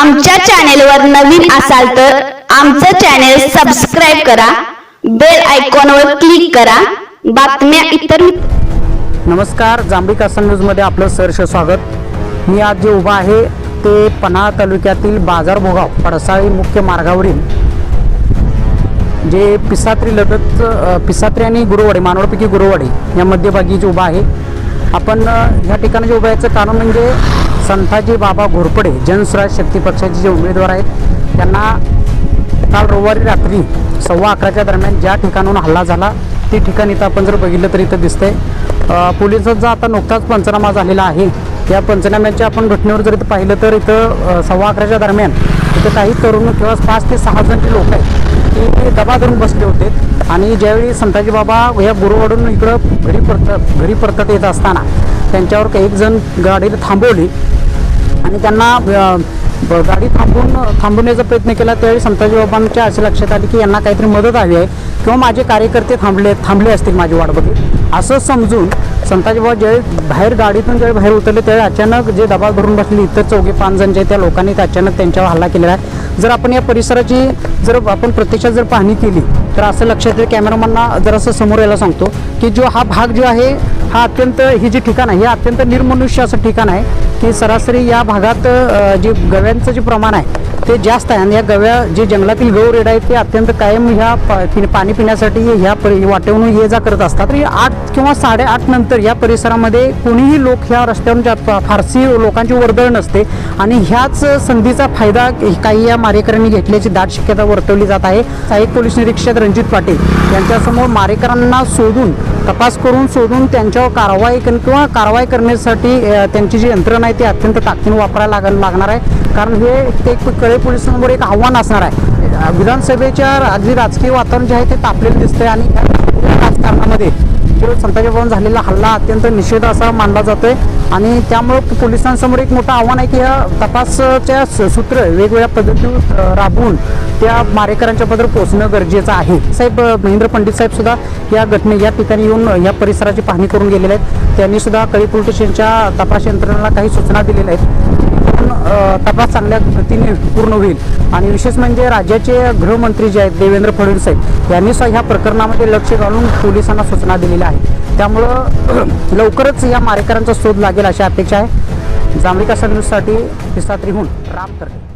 आमच्या चॅनेलवर नवीन असाल तर आमचं चॅनेल सबस्क्राईब करा. बेल आयकॉनवर क्लिक करा. बातम्या इतर नमस्कार जांभी कासन न्यूजमध्ये आपलं सहर्ष स्वागत. मी आज जे उभा आहे ते पन्हाळा तालुक्यातील बाजारभोगाव पडसाळी मुख्य मार्गावरील जे पिसात्री लगत पिसात्री आणि गुरुवाडी मानवडपैकी गुरुवाडी या मध्यभागी जे उभा आहे. आपण ह्या ठिकाणी जे उभं याचं कारण म्हणजे संताजी बाबा घोरपडे जनसुराज शक्ती पक्षाचे जे उमेदवार आहेत त्यांना काल रविवारी रात्री सव्वा अकराच्या दरम्यान ज्या ठिकाणाहून हल्ला झाला ते ठिकाण इथं आपण जर बघितलं तर इथं दिसतंय. पोलिसांचा आता नुकताच पंचनामा झालेला आहे या पंचनाम्याच्या आपण घटनेवर जर इथं पाहिलं तर इथं सव्वा अकराच्या दरम्यान इथं काही तरुण किंवा पाच ते सहा जण जे लोक आहेत ते दबा धरून बसले होते. आणि ज्यावेळी संताजी बाबा या गुरुवाडून इकडं घरी परत घरी परतत येत असताना त्यांच्यावर एक जण गाडीला थांबवली आणि त्यांना गाडी थांबून थांबवण्याचा प्रयत्न केला. त्यावेळी संताजी बाबांच्या असे लक्षात आले की यांना काहीतरी मदत हवी आहे किंवा माझे कार्यकर्ते थांबले थांबले असतील माझी वाट बघत असं समजून संताजी बाबा ज्यावेळी बाहेर गाडीतून ज्यावेळी बाहेर उतरले त्यावेळी अचानक जे दबा भरून बसले इतर चौघे पाच जण जे आहेत, त्या लोकांनी ते अचानक त्यांच्यावर हल्ला केलेला आहे. जर आपण या परिसराची जर आपण प्रत्यक्षात जर पाहणी केली तर असं लक्षात येईल कॅमेरामॅनना जर असं समोर यायला सांगतो की जो हा भाग जो आहे हा अत्यंत ही जी ठिकाण आहे हे अत्यंत निर्मनुष्य असं ठिकाण आहे. की सरासरी या भागात जी जे गव्यांचं जे प्रमाण आहे ते जास्त आहे. आणि या गव्या जे जंगलातील गौ रेड आहेत ते अत्यंत कायम ह्या पा- पाणी पिण्यासाठी ह्या परि वाटेवरून ये जा करत असतात. तरी आठ किंवा साडेआठ नंतर या परिसरामध्ये कोणीही लोक ह्या रस्त्यावरून जात फारसी लोकांची वर्दळ नसते. आणि ह्याच संधीचा फायदा काही या मारेकऱ्यांनी घेतल्याची दाट शक्यता वर्तवली जात आहे. सहाय्यक पोलीस निरीक्षक रणजित पाटील यांच्यासमोर मारेकरांना शोधून तपास करून शोधून त्यांच्यावर कारवाई कर- किंवा कारवाई करण्यासाठी त्यांची जी यंत्रणा आहे ती अत्यंत ताकदीने वापरायला लाग लागणार आहे. कारण हे ते एक कळे पोलिसांसमोर एक आव्हान असणार आहे. विधानसभेच्या अगदी राजकीय वातावरण जे आहे ते तापलेलं दिसतंय आणि या राजकारणामध्ये जो संताजी भवन झालेला हल्ला अत्यंत निषेध असा मानला जातोय. आणि त्यामुळं पोलिसांसमोर एक मोठं आव्हान आहे की या तपासाच्या स- सूत्र वेगवेगळ्या पद्धती राबवून त्या मारेकरांच्या पदर पोहोचणं गरजेचं आहे. साहेब महेंद्र पंडित साहेब सुद्धा या घटने या ठिकाणी येऊन या परिसराची पाहणी करून गेलेले आहेत. त्यांनी सुद्धा कळी पोलीस स्टेशनच्या तपास यंत्रणेला काही सूचना दिलेल्या आहेत. तपास चांगल्या गतीने पूर्ण होईल. आणि विशेष म्हणजे राज्याचे गृहमंत्री जे आहेत देवेंद्र फडणवीस साहेब यांनी ह्या प्रकरणामध्ये लक्ष घालून पोलिसांना सूचना दिलेल्या आहेत. त्यामुळं लवकरच या मारेकरांचा शोध लागेल अशी अपेक्षा आहे. जांभळी न्यूजसाठी पिसात्रीहून राम करते